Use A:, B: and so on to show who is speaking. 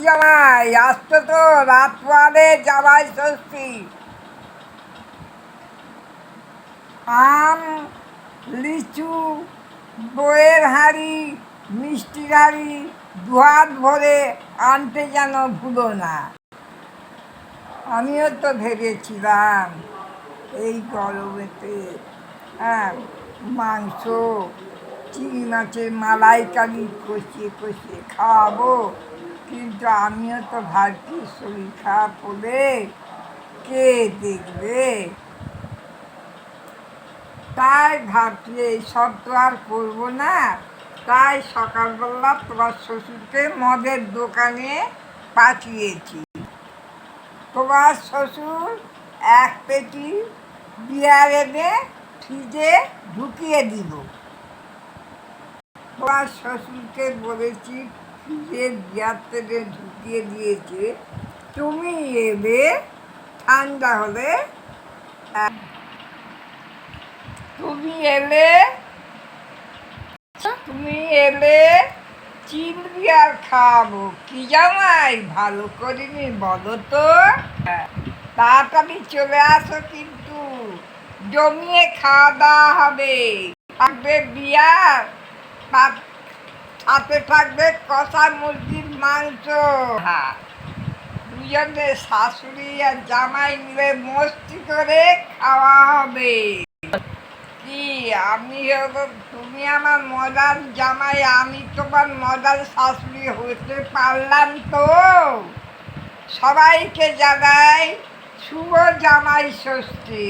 A: জামাই আসতো তো, রাত জামাই ষষ্ঠী। আম, লিচু, বইয়ের হাঁড়ি মিষ্টির হাঁড়ি, দুহাত ভরে আনতে যেন ভুলো না। আমিও তো ভেবেছিলাম এই গরমেতে হ্যাঁ মাংস, চিংড়ি মাছের মালাইকারি কষিয়ে কষিয়ে খাওয়াবো। কিন্তু আমিও তো ভাবছি শরীর খারাপ হলে কে দেখবে? তাই ভাবছি এইসব তো আর করব না। তাই সকালবেলা তোমার শ্বশুরকে মদের দোকানে পাঠিয়েছি। তোমার শ্বশুর এক পেটি বিয়ার এনে ফ্রিজে ঢুকিয়ে দিব তোমার শ্বশুরকে বলেছি ফ্রিজের বিয়ার ঢুকিয়ে দিয়েছে। তুমি এলে ঠান্ডা হলে তুমি এলে তুমি এলে চিনবি আর খাওয়াবো কি জামাই ভালো করিনি বলো তো? তাড়াতাড়ি চলে আসো কিন্তু, জমিয়ে খাওয়া দাওয়া হবে। থাকবে বিয়ার। সাথে থাকবে কষা মুরগির মাংস। হ্যাঁ দুজনে শাশুড়ি আর জামাই মিলে মস্তি করে খাওয়া হবে। কি, আমি তুমি আমার মজার জামাই, আমি তোমার মজার শাশুড়ি হতে পারলাম তো? সবাইকে জানাই শুভ জামাই ষষ্ঠী।